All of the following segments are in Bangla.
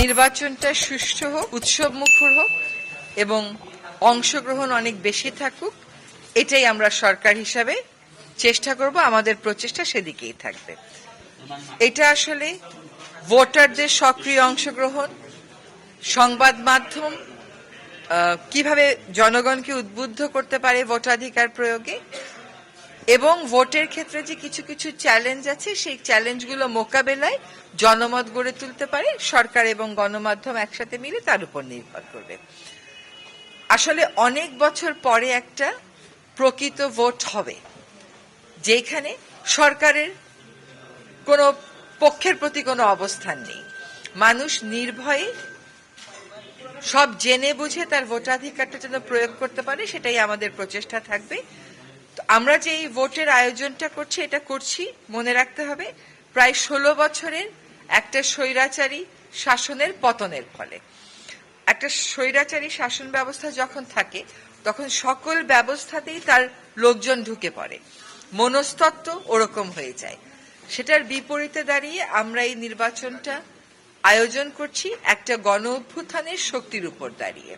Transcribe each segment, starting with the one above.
নির্বাচনটা সুষ্ঠু হোক, উৎসব মুখর হোক, এবং অংশগ্রহণ অনেক বেশি থাকুক, এটাই আমরা সরকার হিসাবে চেষ্টা করব, আমাদের প্রচেষ্টা সেদিকেই থাকবে। এটা আসলে ভোটারদের সক্রিয় অংশগ্রহণ, সংবাদ মাধ্যম কীভাবে জনগণকে উদ্বুদ্ধ করতে পারে ভোটাধিকার প্রয়োগে এবং ভোটের ক্ষেত্রে যে কিছু কিছু চ্যালেঞ্জ আছে, সেই চ্যালেঞ্জগুলো মোকাবেলায় জনমত গড়ে তুলতে পারে, সরকার এবং গণমাধ্যম একসাথে মিলে তার উপর নির্ভর করবে। আসলে অনেক বছর পরে একটা প্রকৃত ভোট হবে, যেখানে সরকারের কোনো পক্ষের প্রতি কোনো অবস্থান নেই। মানুষ নির্ভয়ে সব জেনে বুঝে তার ভোটাধিকারটা যেন প্রয়োগ করতে পারে, সেটাই আমাদের প্রচেষ্টা থাকবে। আমরা যে এই ভোটের আয়োজনটা করছি, এটা করছি, মনে রাখতে হবে, প্রায় ষোলো বছরের একটা স্বৈরাচারী শাসনের পতনের ফলে। একটা স্বৈরাচারী শাসন ব্যবস্থা যখন থাকে, তখন সকল ব্যবস্থাতেই তার লোকজন ঢুকে পড়ে। মনস্তত্ত্ব ওরকম হয়ে যায়। সেটার বিপরীতে দাঁড়িয়ে আমরা এই নির্বাচনটা আয়োজন করছি একটা গণ অভ্যুত্থানের শক্তির উপর দাঁড়িয়ে।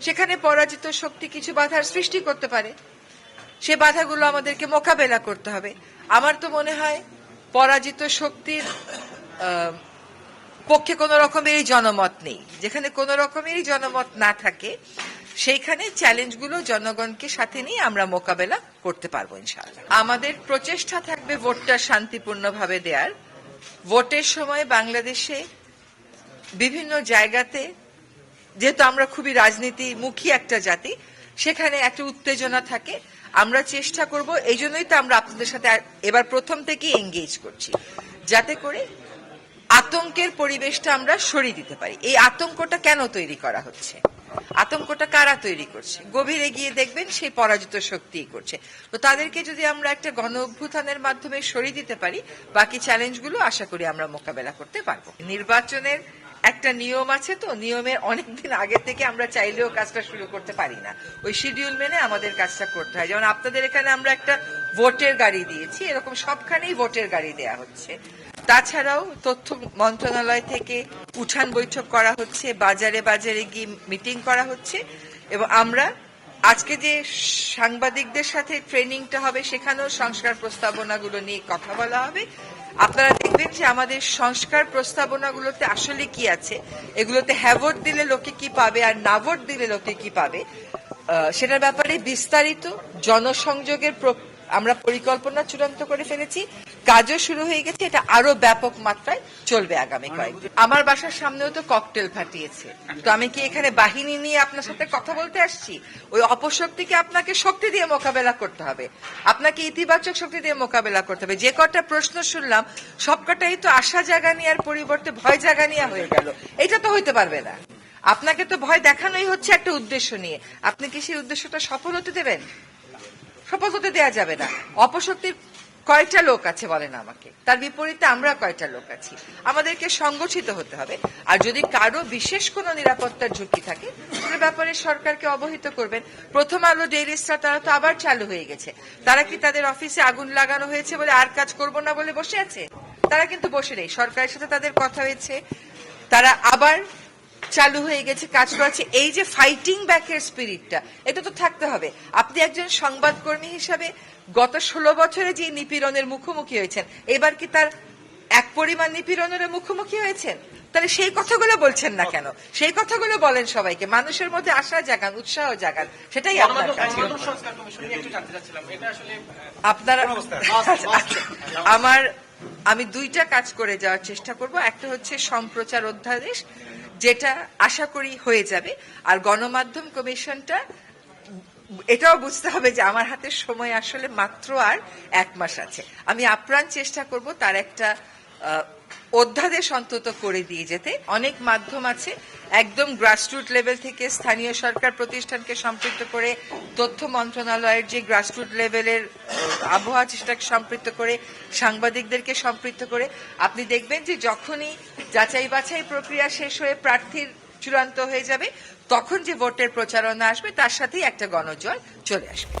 সেখানে পরাজিত শক্তি কিছু বাধার সৃষ্টি করতে পারে। সে বাধাগুলো আমাদেরকে মোকাবেলা করতে হবে। আমার তো মনে হয় পরাজিত শক্তির পক্ষে কোনো রকমেরই জনমত নেই। যেখানে কোনো রকমেরই জনমত না থাকে, সেইখানে চ্যালেঞ্জগুলো জনগণকে সাথে নিয়ে আমরা মোকাবেলা করতে পারব ইনশাআল্লাহ। আমাদের প্রচেষ্টা থাকবে ভোটটা শান্তিপূর্ণভাবে দেওয়ার ভোটের সময় বাংলাদেশে বিভিন্ন জায়গাতে, যেহেতু আমরা খুবই রাজনীতিমুখী একটা জাতি, সেখানে একটা উত্তেজনা থাকে। আমরা চেষ্টা করব এই জন্যই তো আমরা আপনাদের সাথে এবার প্রথম থেকেই এঙ্গেজ করছি, যাতে করে আতঙ্কের পরিবেশটা আমরা সরিয়ে দিতে পারি। এই আতঙ্কটা কেন তৈরি করা হচ্ছে? আতঙ্কটা কারা তৈরি করছে? গভীরে গিয়ে দেখবেন সেই পরাজিত শক্তিই করছে। তো তাদেরকে যদি আমরা একটা গণ অভ্যুত্থানের মাধ্যমে সরিয়ে দিতে পারি, বাকি চ্যালেঞ্জগুলো আশা করি আমরা মোকাবেলা করতে পারব। নির্বাচনের একটা নিয়ম আছে তো, নিয়মের অনেকদিন আগে থেকে আমরা চাইলেও কাজটা শুরু করতে পারি না। ওই শিডিউল মেনে আমাদের কাজটা করতে হয়। যেমন আপনাদের এখানে আমরা একটা ভোটের গাড়ি দিয়েছি, এরকম সবখানেই ভোটের গাড়ি দেয়া হচ্ছে। তাছাড়াও তথ্য মন্ত্রণালয় থেকে উঠান বৈঠক করা হচ্ছে, বাজারে বাজারে গিয়ে মিটিং করা হচ্ছে, এবং আমরা আজকে যে সাংবাদিকদের সাথে ট্রেনিংটা হবে, সেখানেও সংস্কার প্রস্তাবনাগুলো নিয়ে কথা বলা হবে। আপনারা দেখবেন যে আমাদের সংস্কার প্রস্তাবনাগুলোতে আসলে কি আছে? এগুলোতে হ্যাঁ ভোট দিলে লোকে কি পাবে আর না ভোট দিলে লোকে কি পাবে? সেটার ব্যাপারে বিস্তারিত জনসংযোগের আমরা পরিকল্পনা চূড়ান্ত করে ফেলেছি। কাজও শুরু হয়ে গেছে, এটা আরও ব্যাপক মাত্রায় চলবে আগামী কয়েকদিন। আমার বাসার সামনেও তো ককটেল ফাটিয়েছে। তো আমি কি এখানে বাহিনী নিয়ে আপনার সাথে কথা বলতে আসছি? ওই অপশক্তিকে আপনাকে শক্তি দিয়ে মোকাবেলা করতে হবে। আপনাকে ইতিবাচক শক্তি দিয়ে মোকাবেলা করতে হবে। যে কটা প্রশ্ন শুনলাম, সবকটাই তো আশা জাগা নেওয়ার পরিবর্তে ভয় জাগা নেওয়া হয়ে গেল। এটা তো হইতে পারবে না। আপনাকে তো ভয় দেখানোই হচ্ছে একটা উদ্দেশ্য নিয়ে। আপনি কি সেই উদ্দেশ্যটা সফল হতে দেবেন? সফল হতে দেওয়া যাবে না। অপশক্তির কয়টা লোক আছে বলেন আমাকে। তার বিপরীতে আমরা কয়টা লোক আছি। আমাদেরকে সংগঠিত হতে হবে। আর যদি কারও বিশেষ কোনো নিরাপত্তার ঝুঁকি থাকে, সে ব্যাপারে সরকারকে অবহিত করবেন। প্রথম আলো ডেইলি স্টার, তারা তো আবার চালু হয়ে গেছে। তারা কি তাদের অফিসে আগুন লাগানো হয়েছে বলে আর কাজ করব না বলে বসে আছে? তারা কিন্তু বসে নেই। সরকারের সাথে তাদের কথা হয়েছে। তারা আবার চালু হয়ে গেছে কাজ করাচ্ছে। এই যে ফাইটিং ব্যাকের স্পিরিটটা এটা তো থাকতে হবে। আপনি একজন সংবাদকর্মী হিসাবে গত ষোলো বছরে যে নিপীড়নের মুখোমুখি হয়েছেন এবার কি তার এক পরিমাণ নিপীড়নের মুখোমুখি হয়েছেন? তাহলে সেই কথাগুলো বলছেন না কেন? সেই কথাগুলো বলেন সবাইকে। মানুষের মধ্যে আশা জাগান উৎসাহ জাগান। সেটাই আপনার কাজ। গণমাধ্যম সংস্কার কমিশন নিয়ে একটু জানতে চাচ্ছিলাম। এটা আসলে আপনারা আমার আমি দুইটা কাজ করে যাওয়ার চেষ্টা করব। একটা হচ্ছে সম্প্রচার অধ্যাদেশ যেটা আশা করি হয়ে যাবে। আর গণমাধ্যম কমিশনটা, এটাও বুঝতে হবে যে আমার হাতে সময় আসলে মাত্র আর এক মাস আছে। আমি আপ্রাণ চেষ্টা করব তার একটা অধ্যাদেশ অন্তত করে দিয়ে যেতে। অনেক মাধ্যম আছে, একদম গ্রাসরুট লেভেল থেকে স্থানীয় সরকার প্রতিষ্ঠানকে সম্পৃক্ত করে, তথ্য মন্ত্রণালয়ের যে গ্রাসরুট লেভেলের আবহাওয়া সেটাকে সম্পৃক্ত করে, সাংবাদিকদেরকে সম্পৃক্ত করে। আপনি দেখবেন যে যখনই যাচাই বাছাই প্রক্রিয়া শেষ হয়ে প্রার্থীর চূড়ান্ত হয়ে যাবে, তখন যে ভোটের প্রচারণা আসবে, তার সাথেই একটা গণজয় চলে আসবে।